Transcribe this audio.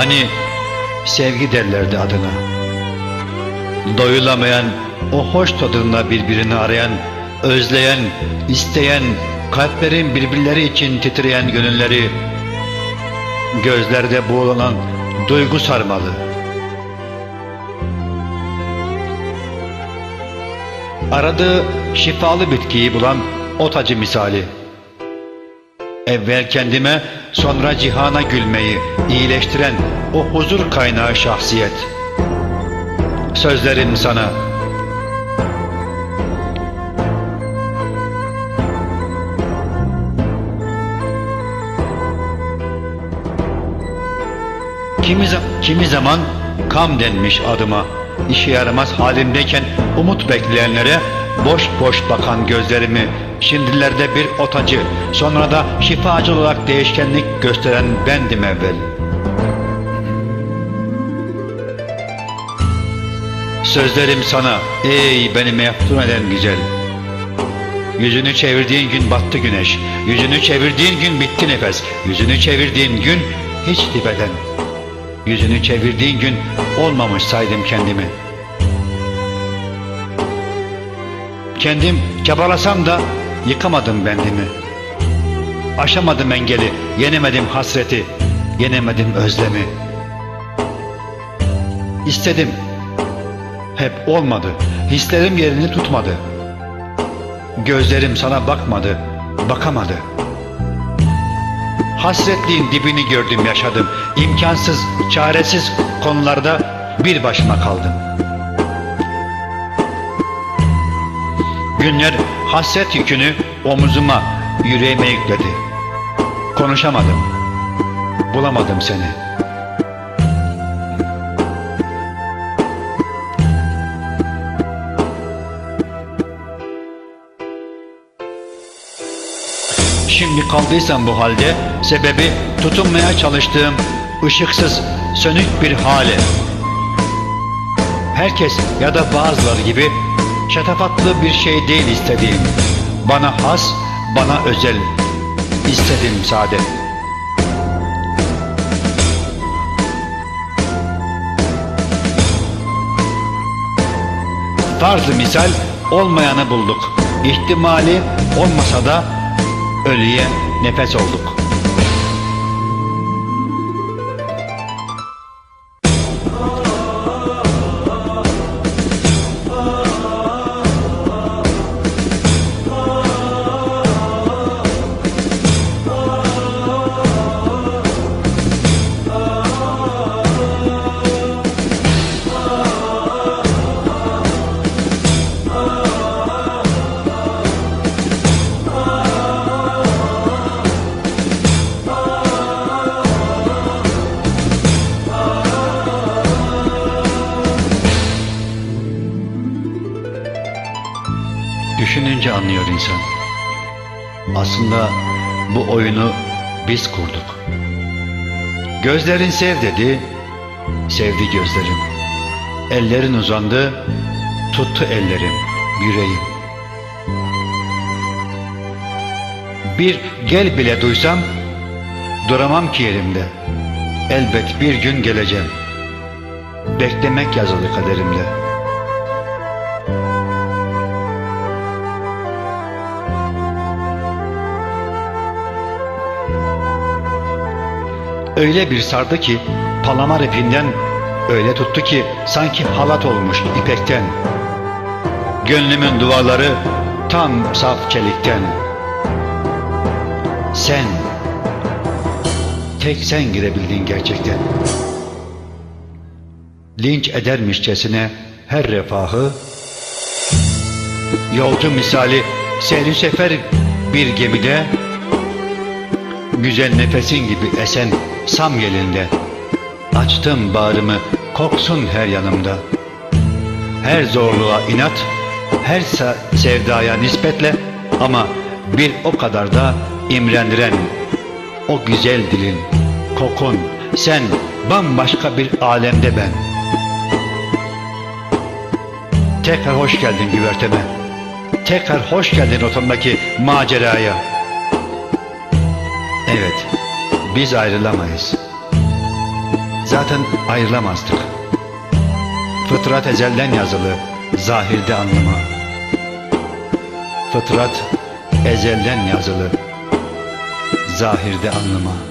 Hani sevgi derlerdi adına. Doyulamayan, o hoş tadında birbirini arayan, özleyen, isteyen, kalplerin birbirleri için titreyen gönülleri, gözlerde boğulan duygu sarmalı. Aradığı şifalı bitkiyi bulan otacı misali. Evvel kendime, sonra cihana gülmeyi iyileştiren o huzur kaynağı şahsiyet. Sözlerim sana. Kimi, kimi zaman kam denmiş adıma. İşe yaramaz halimdeyken umut bekleyenlere boş boş bakan gözlerimi şimdilerde bir otacı sonra da şifacı olarak değişkenlik gösteren bendim evvel. Sözlerim sana ey beni meftun eden güzel. Yüzünü çevirdiğin gün battı güneş. Yüzünü çevirdiğin gün bitti nefes. Yüzünü çevirdiğin gün hiç dibeden. Yüzünü çevirdiğin gün olmamış saydım kendimi. Kendim çabalasam da yıkamadım bendimi. Aşamadım engeli, yenemedim hasreti, yenemedim özlemi. İstedim, hep olmadı, hislerim yerini tutmadı. Gözlerim sana bakmadı, bakamadı. Hasretliğin dibini gördüm yaşadım. İmkansız, çaresiz konularda bir başıma kaldım. Günler hasret yükünü omuzuma, yüreğime yükledi. Konuşamadım. Bulamadım seni. Şimdi kaldıysam bu halde sebebi tutunmaya çalıştığım ışıksız, sönük bir hale. Herkes ya da bazıları gibi şatafatlı bir şey değil istediğim. Bana has, bana özel istedim sade. Farzı misal olmayanı bulduk. İhtimali olmasa da ölüye nefes olduk. Düşününce anlıyor insan. Aslında bu oyunu biz kurduk. Gözlerin sev dedi, sevdi gözlerim. Ellerin uzandı, tuttu ellerim, yüreğim. Bir gel bile duysam, duramam ki yerimde. Elbet bir gün geleceğim. Beklemek yazılı kaderimde. Öyle bir sardı ki palamar ipinden öyle tuttu ki sanki halat olmuş ipekten. Gönlümün duvarları tam saf çelikten. Sen, tek sen girebildin gerçekten. Linç edermişçesine her refahı, yolcu misali seyri sefer bir gemide, Güzel nefesin gibi esen sam yelinde Açtım bağrımı koksun her yanımda. Her zorluğa inat Her se- sevdaya nispetle Ama bir o kadar da imrendiren O güzel dilin Kokun Sen bambaşka bir alemde ben. Tekrar hoş geldin güverteme. Tekrar hoş geldin otondaki maceraya. Evet, biz ayrılamayız. zaten ayrılamazdık. Fıtrat ezelden yazılı, zahirde anlama. Fıtrat ezelden yazılı, zahirde anlama.